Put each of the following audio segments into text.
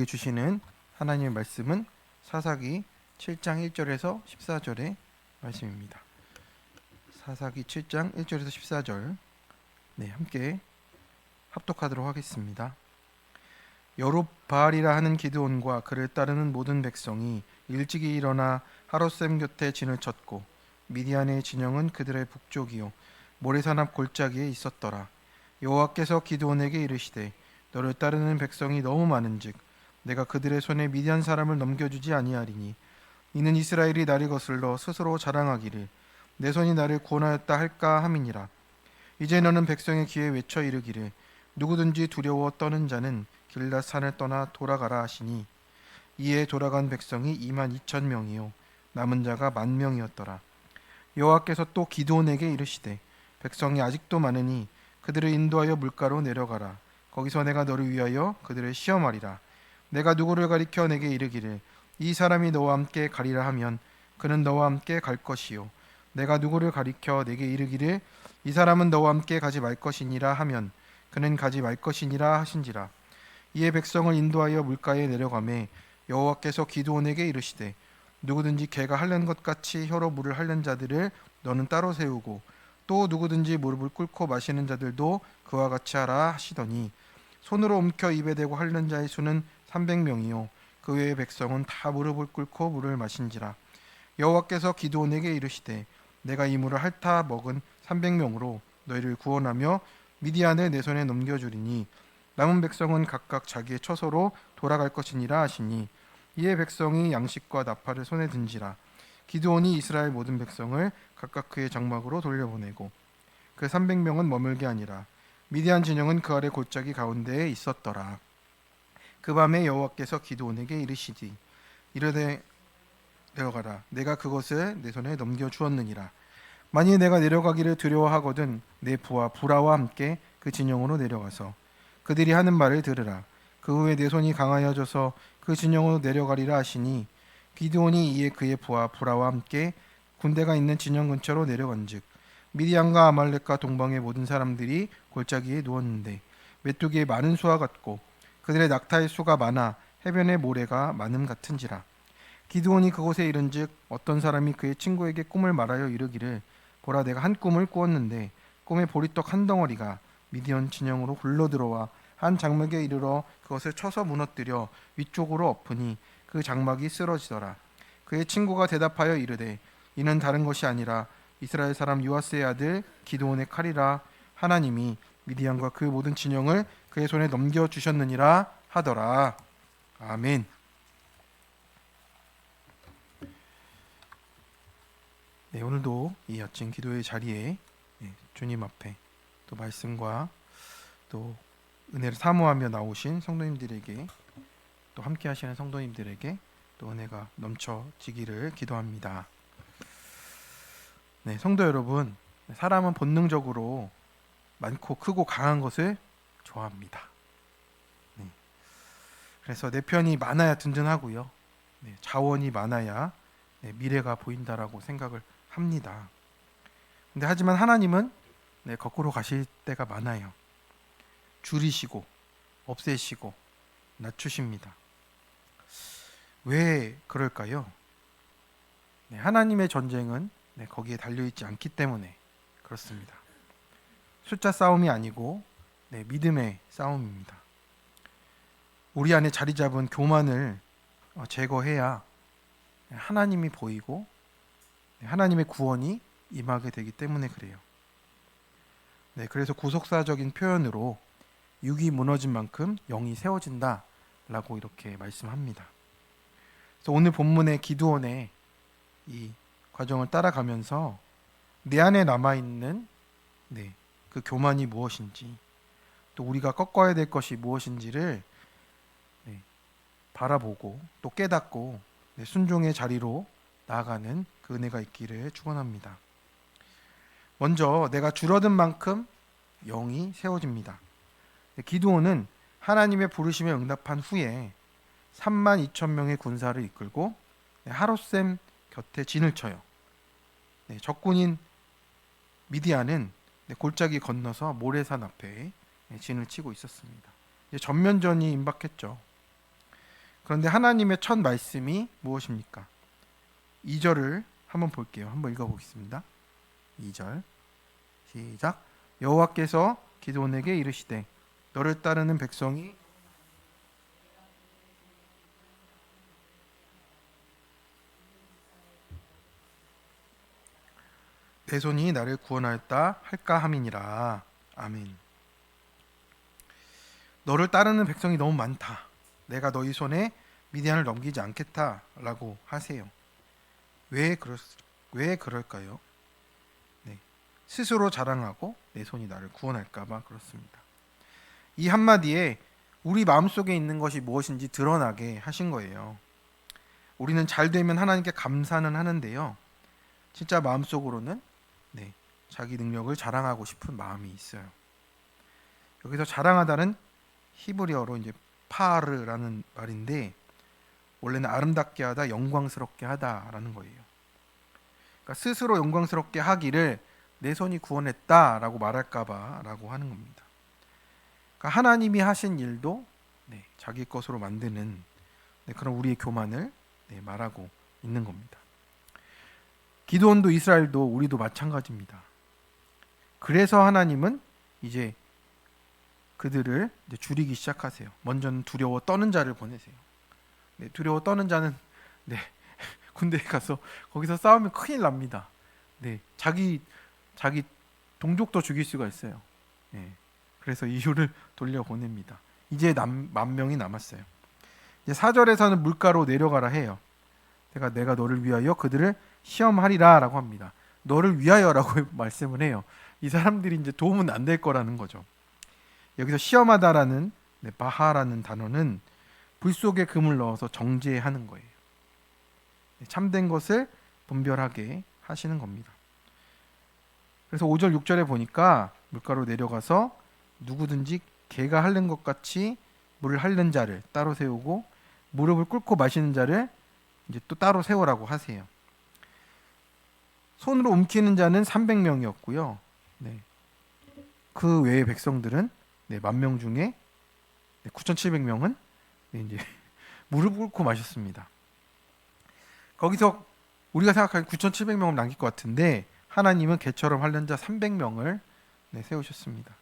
우리에게 주시는 하나님의 말씀은 사사기 7장 1절에서 14절의 말씀입니다. 사사기 7장 1절에서 14절 네, 함께 합독하도록 하겠습니다. 여룹바알이라 하는 기드온과 그를 따르는 모든 백성이 일찍이 일어나 하롯셈 곁에 진을 쳤고 미디안의 진영은 그들의 북쪽이요 모래산 앞 골짜기에 있었더라. 여호와께서 기드온에게 이르시되 너를 따르는 백성이 너무 많은즉 내가 그들의 손에 미디안 사람을 넘겨주지 아니하리니 이는 이스라엘이 나를 거슬러 스스로 자랑하기를 내 손이 나를 구원하였다 할까 함이니라. 이제 너는 백성의 귀에 외쳐 이르기를 누구든지 두려워 떠는 자는 길라 산을 떠나 돌아가라 하시니 이에 돌아간 백성이 2만 2천 명이요 남은 자가 만 명이었더라. 여호와께서 또 기드온에게 이르시되 백성이 아직도 많으니 그들을 인도하여 물가로 내려가라. 거기서 내가 너를 위하여 그들을 시험하리라. 내가 누구를 가리켜 내게 이르기를? 이 사람이 너와 함께 가리라 하면 그는 너와 함께 갈 것이요. 내가 누구를 가리켜 내게 이르기를? 이 사람은 너와 함께 가지 말 것이니라 하면 그는 가지 말 것이니라 하신지라. 이에 백성을 인도하여 물가에 내려가매 여호와께서 기드온에게 이르시되 누구든지 개가 핥는 것 같이 혀로 물을 핥는 자들을 너는 따로 세우고 또 누구든지 무릎을 꿇고 마시는 자들도 그와 같이 하라 하시더니 손으로 움켜 입에 대고 핥는 자의 수는 300명이요. 그 외의 백성은 다 무릎을 꿇고 물을 마신지라. 여호와께서 기드온에게 이르시되 내가 이 물을 핥아 먹은 300명으로 너희를 구원하며 미디안을 내 손에 넘겨 주리니 남은 백성은 각각 자기의 처소로 돌아갈 것이니라 하시니 이에 백성이 양식과 나팔을 손에 든지라. 기드온이 이스라엘 모든 백성을 각각 그의 장막으로 돌려보내고 그 300명은 머물게 아니라 미디안 진영은 그 아래 골짜기 가운데에 있었더라 그 밤에 여호와께서 기드온에게 이르시디 이르되 내려가라. 내가 그것을 내 손에 넘겨 주었느니라. 만일 내가 내려가기를 두려워하거든 내 부하 부라와 함께 그 진영으로 내려가서 그들이 하는 말을 들으라. 그 후에 내 손이 강하여져서 그 진영으로 내려가리라 하시니 기드온이 이에 그의 부하 부라와 함께 군대가 있는 진영 근처로 내려간즉 미디안과 아말렉과 동방의 모든 사람들이 골짜기에 누웠는데 메뚜기의 많은 수와 같고 그들의 낙타의 수가 많아 해변의 모래가 많음 같은지라. 기드온이 그곳에 이른즉 어떤 사람이 그의 친구에게 꿈을 말하여 이르기를 보라 내가 한 꿈을 꾸었는데 꿈의 보리떡 한 덩어리가 미디안 진영으로 굴러 들어와 한 장막에 이르러 그것을 쳐서 무너뜨려 위쪽으로 엎으니 그 장막이 쓰러지더라. 그의 친구가 대답하여 이르되 이는 다른 것이 아니라 이스라엘 사람 요아스의 아들 기드온의 칼이라. 하나님이 미디안과 그 모든 진영을 그의 손에 넘겨 주셨느니라 하더라 아멘. 네, 오늘도 이 아침 기도의 자리에 예, 주님 앞에 또 말씀과 또 은혜를 사모하며 나오신 성도님들에게 또 함께 하시는 성도님들에게 또 은혜가 넘쳐지기를 기도합니다. 네, 성도 여러분, 사람은 본능적으로 많고 크고 강한 것을 좋아합니다. 네. 그래서 내 편이 많아야 든든하고요. 네, 자원이 많아야 네, 미래가 보인다라고 생각을 합니다. 근데 하지만 하나님은 네, 거꾸로 가실 때가 많아요. 줄이시고 없애시고 낮추십니다. 왜 그럴까요? 네, 하나님의 전쟁은 네, 거기에 달려 있지 않기 때문에 그렇습니다. 숫자 싸움이 아니고 네, 믿음의 싸움입니다. 우리 안에 자리 잡은 교만을 어, 제거해야 하나님이 보이고 네, 하나님의 구원이 임하게 되기 때문에 그래요. 네, 그래서 구속사적인 표현으로 육이 무너진 만큼 영이 세워진다라고 이렇게 말씀합니다. 그래서 오늘 본문의 기도원의 이 과정을 따라가면서 내 안에 남아 있는 네, 그 교만이 무엇인지 또 우리가 꺾어야 될 것이 무엇인지를 네, 바라보고 또 깨닫고 네, 순종의 자리로 나아가는 그 은혜가 있기를 축원합니다. 먼저 내가 줄어든 만큼 영이 세워집니다. 기도원은 하나님의 부르심에 응답한 후에 3만 2천 명의 군사를 이끌고 하롯셈 곁에 진을 쳐요. 네, 적군인 미디안은 골짜기 건너서 모래산 앞에 진을 치고 있었습니다. 전면전이 임박했죠. 그런데 하나님의 첫 말씀이 무엇입니까? 2절을 한번 볼게요. 한번 읽어 보겠습니다. 2절. 시작. 여호와께서 기도원에게 이르시되 너를 따르는 백성이 내 손이 나를 구원하였다 할까 함이니라. 아멘. 너를 따르는 백성이 너무 많다. 내가 너희 손에 미디안을 넘기지 않겠다라고 하세요. 왜 그럴 왜 그럴까요? 네. 스스로 자랑하고 내 손이 나를 구원할까봐 그렇습니다. 이 한마디에 우리 마음속에 있는 것이 무엇인지 드러나게 하신 거예요. 우리는 잘 되면 하나님께 감사는 하는데요. 진짜 마음속으로는 네, 자기 능력을 자랑하고 싶은 마음이 있어요. 여기서 자랑하다는 히브리어로 이제 파르라는 말인데 원래는 아름답게 하다, 영광스럽게 하다라는 거예요. 그러니까 스스로 영광스럽게 하기를 내 손이 구원했다라고 말할까봐라고 하는 겁니다. 그러니까 하나님이 하신 일도 네, 자기 것으로 만드는 네, 그런 우리의 교만을 네, 말하고 있는 겁니다. 기도원도 이스라엘도 우리도 마찬가지입니다. 그래서 하나님은 이제 그들을 줄이기 시작하세요. 먼저는 두려워 떠는 자를 보내세요. 네, 두려워 떠는 자는 네, 군대에 가서 거기서 싸우면 큰일 납니다. 네, 자기 자기 동족도 죽일 수가 있어요. 네, 그래서 이유를 돌려 보냅니다. 이제 남, 만 명이 남았어요. 이제 4절에서는 물가로 내려가라 해요. 내가 내가 너를 위하여 그들을 시험하리라라고 합니다. 너를 위하여라고 말씀을 해요. 이 사람들이 이제 도움은 안 될 거라는 거죠. 여기서 시험하다라는 네, 바하라는 단어는 불 속에 금을 넣어서 정죄하는 거예요. 네, 참된 것을 분별하게 하시는 겁니다. 그래서 5절 6절에 보니까 물가로 내려가서 누구든지 개가 핥는 것 같이 물을 핥는 자를 따로 세우고 무릎을 꿇고 마시는 자를 이제 또 따로 세우라고 하세요. 손으로 움키는 자는 300명이었고요. 네. 그 외의 백성들은 네, 만명 중에 네, 9,700명은 네, 이제 무릎 꿇고 마셨습니다. 거기서 우리가 생각하기 9,700명을 남길 것 같은데 하나님은 개처럼 핥는 자 300명을 네, 세우셨습니다.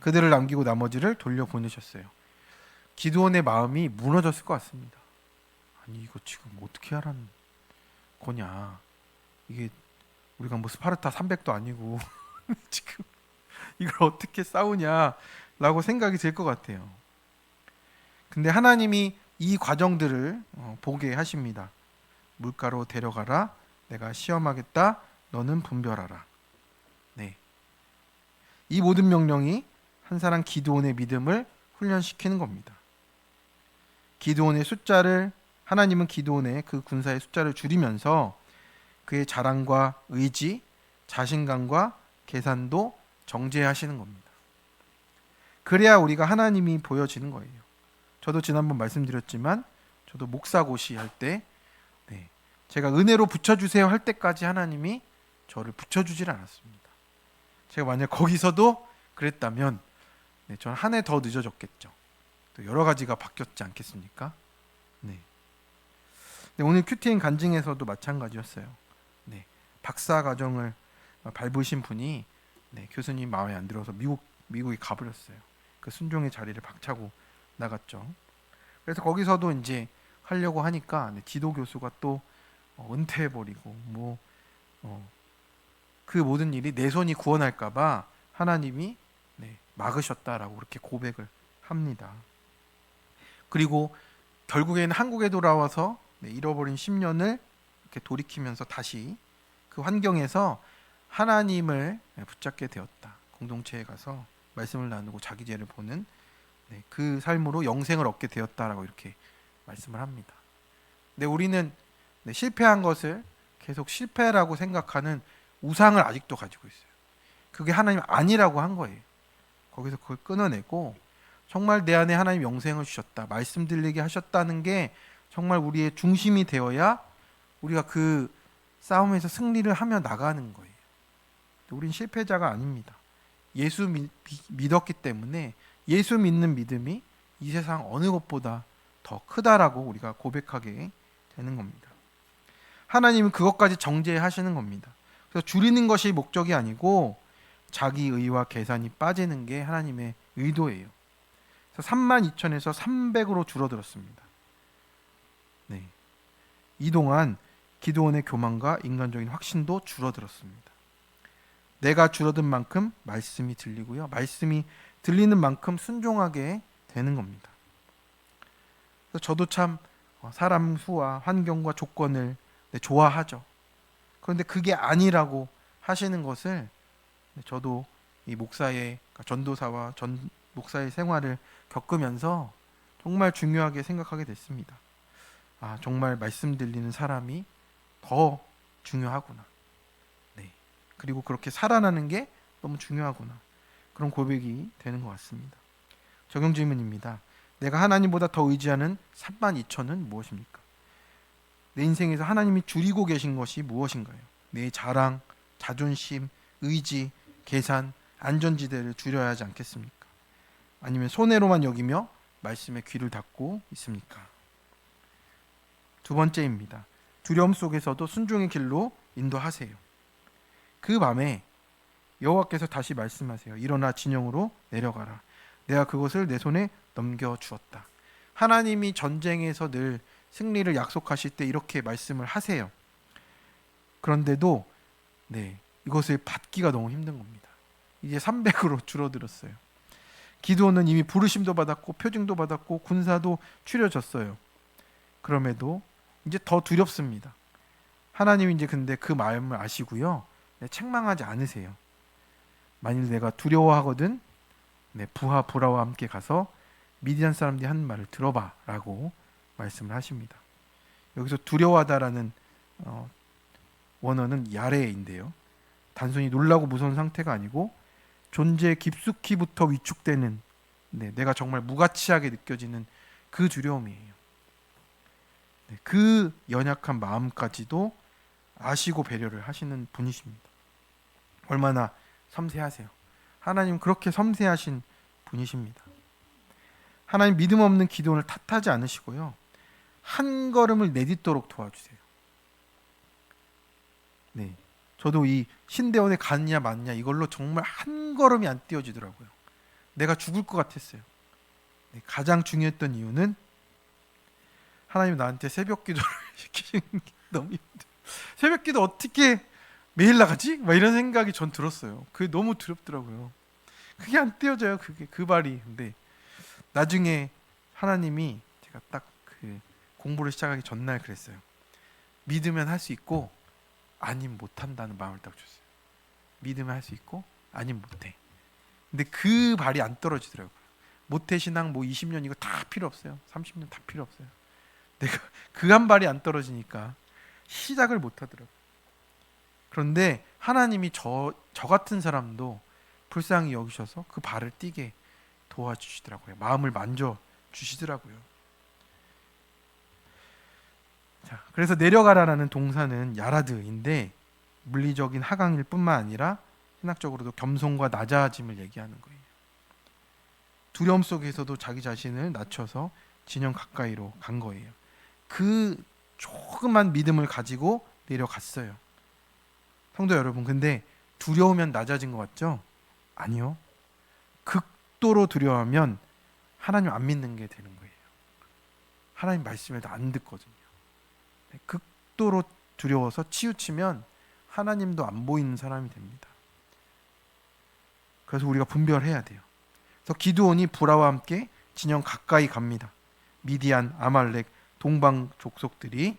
그들을 남기고 나머지를 돌려 보내셨어요. 기도원의 마음이 무너졌을 것 같습니다. 아니 이거 지금 어떻게 하라는 거냐? 이게 우리가 뭐 스파르타 300도 아니고 지금 이걸 어떻게 싸우냐라고 생각이 들 것 같아요. 근데 하나님이 이 과정들을 어, 보게 하십니다. 물가로 데려가라. 내가 시험하겠다. 너는 분별하라. 네. 이 모든 명령이 한 사람 기도원의 믿음을 훈련시키는 겁니다. 기도원의 숫자를 하나님은 기도원의 그 군사의 숫자를 줄이면서 그의 자랑과 의지, 자신감과 계산도 정제하시는 겁니다. 그래야 우리가 하나님이 보여지는 거예요. 저도 지난번 말씀드렸지만 저도 목사고시 할때 네, 제가 은혜로 붙여주세요 할 때까지 하나님이 저를 붙여주질 않았습니다. 제가 만약 거기서도 그랬다면 네, 저는 한 해 더 늦어졌겠죠. 또 여러 가지가 바뀌었지 않겠습니까? 네. 네, 오늘 큐티인 간증에서도 마찬가지였어요. 네, 박사 과정을 밟으신 분이 네, 교수님 마음에 안 들어서 미국 미국에 가버렸어요. 그 순종의 자리를 박차고 나갔죠. 그래서 거기서도 이제 하려고 하니까 네, 지도 교수가 또 어, 은퇴해 버리고 뭐그 어, 그 모든 일이 내 손이 구원할까봐 하나님이 네, 막으셨다라고 그렇게 고백을 합니다. 그리고 결국에는 한국에 돌아와서 네, 잃어버린 10년을 이렇게 돌이키면서 다시 그 환경에서 하나님을 붙잡게 되었다. 공동체에 가서 말씀을 나누고 자기 죄를 보는 네, 그 삶으로 영생을 얻게 되었다라고 이렇게 말씀을 합니다. 근데 우리는 네, 실패한 것을 계속 실패라고 생각하는 우상을 아직도 가지고 있어요. 그게 하나님 아니라고 한 거예요. 거기서 그걸 끊어내고 정말 내 안에 하나님 영생을 주셨다. 말씀 들리게 하셨다는 게 정말 우리의 중심이 되어야 우리가 그 싸움에서 승리를 하며 나가는 거예요. 우린 실패자가 아닙니다. 예수 믿, 믿었기 때문에 예수 믿는 믿음이 이 세상 어느 것보다 더 크다라고 우리가 고백하게 되는 겁니다. 하나님은 그것까지 정죄하시는 겁니다. 그래서 줄이는 것이 목적이 아니고 자기 의와 계산이 빠지는 게 하나님의 의도예요. 그래서 3만 2천에서 300으로 줄어들었습니다. 네. 이 동안 기도원의 교만과 인간적인 확신도 줄어들었습니다. 내가 줄어든 만큼 말씀이 들리고요. 말씀이 들리는 만큼 순종하게 되는 겁니다. 저도 참 사람 수와 환경과 조건을 네, 좋아하죠. 그런데 그게 아니라고 하시는 것을 네, 저도 이 목사의 그러니까 전도사와 전 목사의 생활을 겪으면서 정말 중요하게 생각하게 됐습니다. 아 정말 말씀 들리는 사람이 더 중요하구나. 네. 그리고 그렇게 살아나는 게 너무 중요하구나. 그런 고백이 되는 것 같습니다. 적용 질문입니다. 내가 하나님보다 더 의지하는 3만 2천은 무엇입니까? 내 인생에서 하나님이 줄이고 계신 것이 무엇인가요? 내 자랑, 자존심, 의지, 계산, 안전지대를 줄여야 하지 않겠습니까? 아니면 손해로만 여기며 말씀에 귀를 닫고 있습니까? 두 번째입니다. 두려움 속에서도 순종의 길로 인도하세요. 그 밤에 여호와께서 다시 말씀하세요. 일어나 진영으로 내려가라. 내가 그것을 내 손에 넘겨 주었다. 하나님이 전쟁에서 늘 승리를 약속하실 때 이렇게 말씀을 하세요. 그런데도 네, 이것을 받기가 너무 힘든 겁니다. 이제 300으로 줄어들었어요. 기도는 이미 부르심도 받았고 표징도 받았고 군사도 추려졌어요. 그럼에도 이제 더 두렵습니다. 하나님이 이제 근데 그 마음을 아시고요. 네, 책망하지 않으세요. 만일 내가 두려워하거든 네, 부하 보라와 함께 가서 미디안 사람들이 하는 말을 들어봐라고 말씀을 하십니다. 여기서 두려워하다라는 어, 원어는 야레인데요. 단순히 놀라고 무서운 상태가 아니고 존재 깊숙이부터 위축되는 네, 내가 정말 무가치하게 느껴지는 그 두려움이에요. 네, 그 연약한 마음까지도 아시고 배려를 하시는 분이십니다. 얼마나 섬세하세요. 하나님 그렇게 섬세하신 분이십니다. 하나님 믿음 없는 기도를 탓하지 않으시고요. 한 걸음을 내딛도록 도와주세요. 네. 저도 이 신대원에 갔냐 맞냐 이걸로 정말 한 걸음이 안 띄어지더라고요. 내가 죽을 것 같았어요. 네, 가장 중요했던 이유는 하나님 나한테 새벽 기도를 시키는 게 너무 힘들어. 새벽 기도 어떻게 매일 나가지? 막 이런 생각이 전 들었어요. 그게 너무 두렵더라고요. 그게 안 띄어져요. 그게 그 발이. 근데 나중에 하나님이 제가 딱 그 공부를 시작하기 전날 그랬어요. 믿으면 할 수 있고 아님 못한다는 마음을 딱 줬어요. 믿으면 할 수 있고 아님 못해. 근데 그 발이 안 떨어지더라고요. 모태 신앙 뭐 20년 이거 다 필요 없어요. 30년 다 필요 없어요. 내가 그 한 발이 안 떨어지니까 시작을 못 하더라고요. 그런데 하나님이 저, 저 같은 사람도 불쌍히 여기셔서 그 발을 띄게 도와주시더라고요. 마음을 만져 주시더라고요. 자, 그래서 내려가라라는 동사는 야라드인데 물리적인 하강일 뿐만 아니라 신학적으로도 겸손과 낮아짐을 얘기하는 거예요. 두려움 속에서도 자기 자신을 낮춰서 진영 가까이로 간 거예요. 그 조그만 믿음을 가지고 내려갔어요. 성도 여러분, 근데 두려우면 낮아진 것 같죠? 아니요. 극도로 두려워하면 하나님 안 믿는 게 되는 거예요. 하나님 말씀에도 안 듣거든요. 극도로 두려워서 치우치면 하나님도 안 보이는 사람이 됩니다. 그래서 우리가 분별해야 돼요. 그래서 기드온이 부라와 함께 진영 가까이 갑니다. 미디안, 아말렉, 동방 족속들이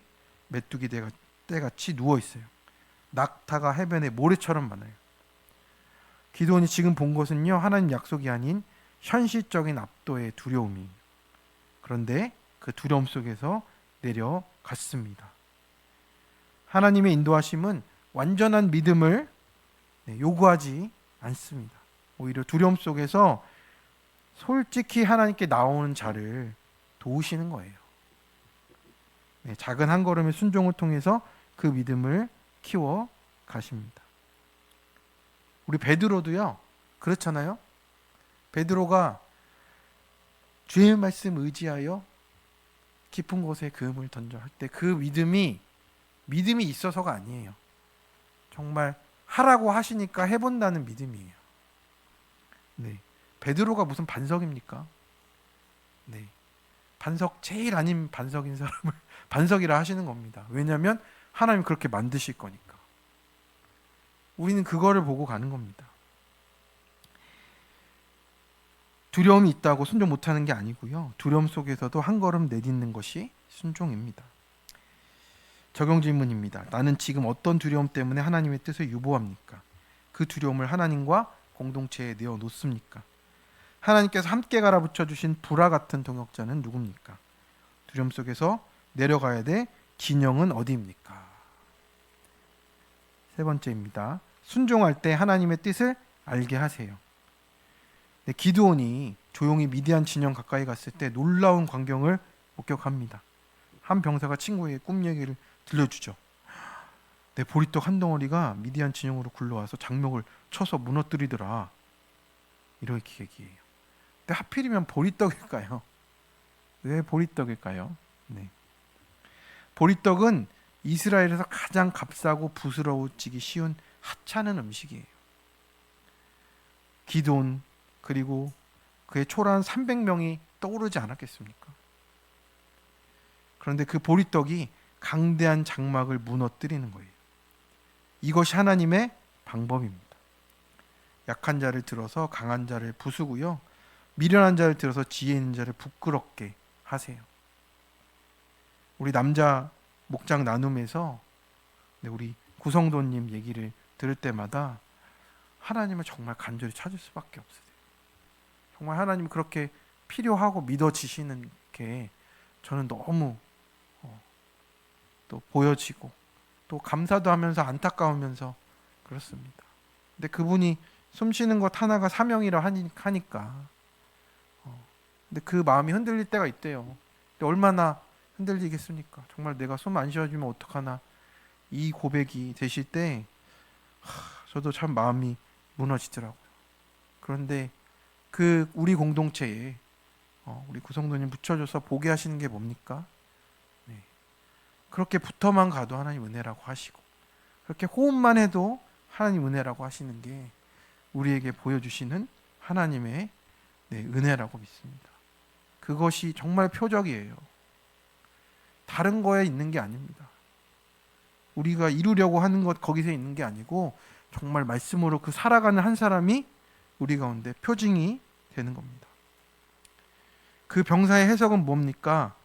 메뚜기 떼같이 누워 있어요. 낙타가 해변에 모래처럼 많아요. 기도원이 지금 본 것은요 하나님 약속이 아닌 현실적인 압도의 두려움이. 그런데 그 두려움 속에서 내려갔습니다. 하나님의 인도하심은 완전한 믿음을 네, 요구하지 않습니다. 오히려 두려움 속에서 솔직히 하나님께 나오는 자를 도우시는 거예요. 네, 작은 한 걸음의 순종을 통해서 그 믿음을 키워 가십니다. 우리 베드로도요. 그렇잖아요. 베드로가 주의 말씀 의지하여 깊은 곳에 금을 던져 할 때 그 믿음이 믿음이 있어서가 아니에요. 정말 하라고 하시니까 해본다는 믿음이에요. 네, 베드로가 무슨 반석입니까? 네, 반석 제일 아닌 반석인 사람을 반석이라 하시는 겁니다. 왜냐하면 하나님 그렇게 만드실 거니까. 우리는 그거를 보고 가는 겁니다. 두려움이 있다고 순종 못하는 게 아니고요. 두려움 속에서도 한 걸음 내딛는 것이 순종입니다. 적용 질문입니다. 나는 지금 어떤 두려움 때문에 하나님의 뜻을 유보합니까? 그 두려움을 하나님과 공동체에 내어 놓습니까? 하나님께서 함께 갈아붙여 주신 불화 같은 동역자는 누굽니까? 두려움 속에서 내려가야 될 진영은 어디입니까? 세 번째입니다. 순종할 때 하나님의 뜻을 알게 하세요. 네, 기드온이 조용히 미디안 진영 가까이 갔을 때 놀라운 광경을 목격합니다. 한 병사가 친구에게 꿈 얘기를 들려주죠. 내 보리떡 한 덩어리가 미디안 진영으로 굴러와서 장벽을 쳐서 무너뜨리더라. 이렇게 얘기해요. 근데 하필이면 보리떡일까요? 왜 보리떡일까요? 네. 보리떡은 이스라엘에서 가장 값싸고 부스러워지기 쉬운 하찮은 음식이에요. 기돈 그리고 그의 초라한 300명이 떠오르지 않았겠습니까? 그런데 그 보리떡이 강대한 장막을 무너뜨리는 거예요. 이것이 하나님의 방법입니다. 약한 자를 들어서 강한 자를 부수고요. 미련한 자를 들어서 지혜 있는 자를 부끄럽게 하세요. 우리 남자 목장 나눔에서 네, 우리 구성도님 얘기를 들을 때마다 하나님을 정말 간절히 찾을 수밖에 없어요. 정말 하나님 그렇게 필요하고 믿어지시는 게 저는 너무 어, 또 보여지고 또 감사도 하면서 안타까우면서 그렇습니다. 근데 그분이 숨 쉬는 것 하나가 사명이라 하니까 어, 근데 그 마음이 흔들릴 때가 있대요. 얼마나 흔들리겠습니까? 정말 내가 숨 안 쉬어주면 어떡하나 이 고백이 되실 때 하, 저도 참 마음이 무너지더라고요. 그런데 그 우리 공동체에 어, 우리 구성도님 붙여줘서 보게 하시는 게 뭡니까? 네. 그렇게 붙어만 가도 하나님 은혜라고 하시고 그렇게 호흡만 해도 하나님 은혜라고 하시는 게 우리에게 보여주시는 하나님의 네, 은혜라고 믿습니다. 그것이 정말 표적이에요. 다른 거에 있는 게 아닙니다. 우리가 이루려고 하는 것 거기서 있는 게 아니고 정말 말씀으로 그 살아가는 한 사람이 우리 가운데 표징이 되는 겁니다. 그 병사의 해석은 뭡니까?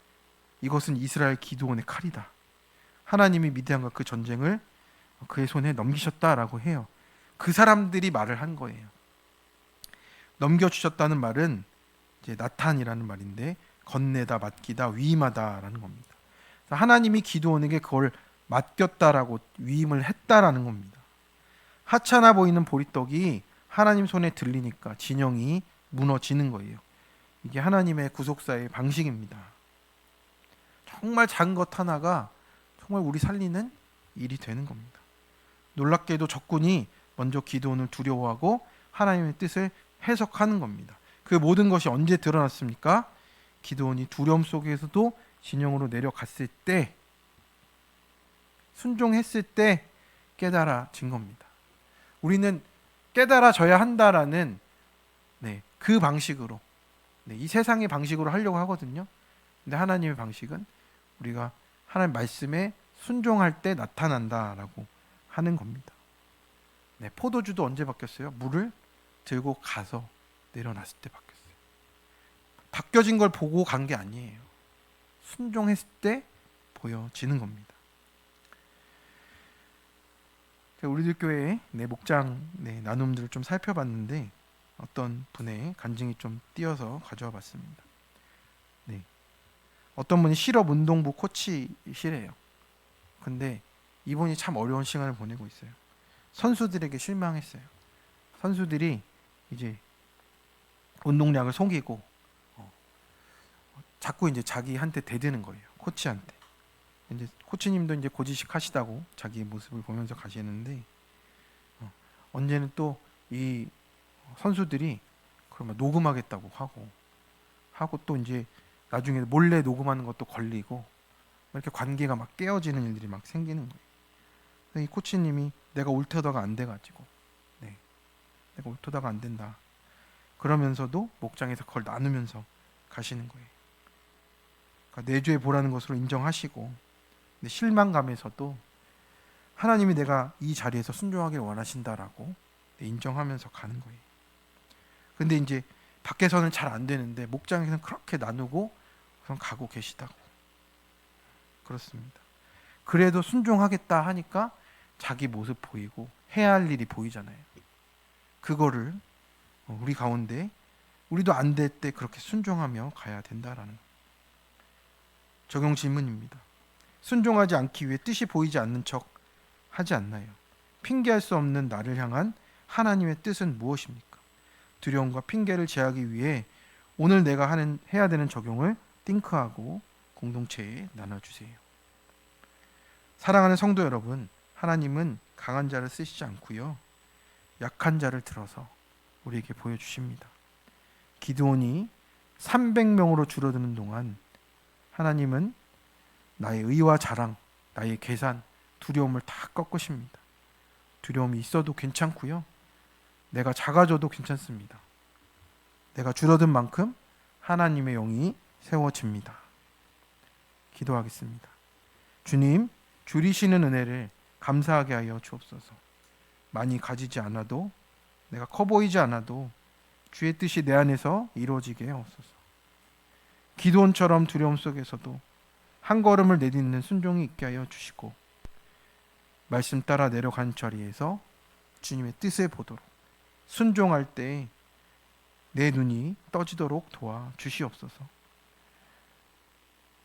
이것은 이스라엘 기도원의 칼이다. 하나님이 미디안과 그 전쟁을 그의 손에 넘기셨다라고 해요. 그 사람들이 말을 한 거예요. 넘겨주셨다는 말은 이제 나탄이라는 말인데 건네다, 맡기다, 위임하다라는 겁니다. 하나님이 기도원에게 그걸 맡겼다라고 위임을 했다라는 겁니다. 하찮아 보이는 보리떡이 하나님 손에 들리니까 진영이 무너지는 거예요. 이게 하나님의 구속사의 방식입니다. 정말 작은 것 하나가 정말 우리 살리는 일이 되는 겁니다. 놀랍게도 적군이 먼저 기도원을 두려워하고 하나님의 뜻을 해석하는 겁니다. 그 모든 것이 언제 드러났습니까? 기도원이 두려움 속에서도 진영으로 내려갔을 때 순종했을 때 깨달아진 겁니다. 우리는 깨달아져야 한다라는 네, 그 방식으로 네, 이 세상의 방식으로 하려고 하거든요. 근데 하나님의 방식은 우리가 하나님 말씀에 순종할 때 나타난다라고 하는 겁니다. 네, 포도주도 언제 바뀌었어요? 물을 들고 가서 내려놨을 때 바뀌었어요. 바뀌어진 걸 보고 간 게 아니에요. 순종했을 때 보여지는 겁니다. 우리들 교회 내 목장 네, 나눔들을 좀 살펴봤는데 어떤 분의 간증이 좀 띄어서 가져와 봤습니다. 네. 어떤 분이 실업 운동부 코치시래요. 근데 이분이 참 어려운 시간을 보내고 있어요. 선수들에게 실망했어요. 선수들이 이제 운동량을 속이고 어, 자꾸 이제 자기한테 대드는 거예요. 코치한테. 이제 코치님도 이제 고지식 하시다고 자기의 모습을 보면서 가시는데 어, 언제는 또 이 선수들이 그러면 녹음하겠다고 하고 하고 또 이제 나중에 몰래 녹음하는 것도 걸리고 이렇게 관계가 막 깨어지는 일들이 막 생기는 거예요. 이 코치님이 내가 옳다다가 안 돼가지고, 네, 내가 옳다다가 안 된다. 그러면서도 목장에서 그걸 나누면서 가시는 거예요. 그러니까 내주에 보라는 것으로 인정하시고, 실망감에서도 하나님이 내가 이 자리에서 순종하길 원하신다라고 인정하면서 가는 거예요. 근데 이제 밖에서는 잘 안 되는데 목장에서는 그렇게 나누고 우선 가고 계시다고. 그렇습니다. 그래도 순종하겠다 하니까 자기 모습 보이고 해야 할 일이 보이잖아요. 그거를 어, 우리 가운데 우리도 안 될 때 그렇게 순종하며 가야 된다라는 적용 질문입니다. 순종하지 않기 위해 뜻이 보이지 않는 척 하지 않나요? 핑계할 수 없는 나를 향한 하나님의 뜻은 무엇입니까? 두려움과 핑계를 제하기 위해 오늘 내가 하는 해야 되는 적용을 띵크하고 공동체에 나눠주세요. 사랑하는 성도 여러분, 하나님은 강한 자를 쓰시지 않고요, 약한 자를 들어서 우리에게 보여주십니다. 기드온이 300명으로 줄어드는 동안 하나님은 나의 의와 자랑, 나의 계산, 두려움을 다 꺾으십니다. 두려움이 있어도 괜찮고요. 내가 작아져도 괜찮습니다. 내가 줄어든 만큼 하나님의 영이 세워집니다. 기도하겠습니다. 주님, 줄이시는 은혜를 감사하게 하여 주옵소서. 많이 가지지 않아도 내가 커 보이지 않아도 주의 뜻이 내 안에서 이루어지게 하옵소서. 기도원처럼 두려움 속에서도 한 걸음을 내딛는 순종이 있게 하여 주시고 말씀 따라 내려간 자리에서 주님의 뜻을 보도록 순종할 때 내 눈이 떠지도록 도와 주시옵소서.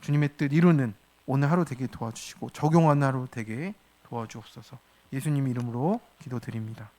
주님의 뜻 이루는 오늘 하루 되게 도와주시고 적용하는 하루 되게 도와주옵소서. 예수님 이름으로 기도드립니다.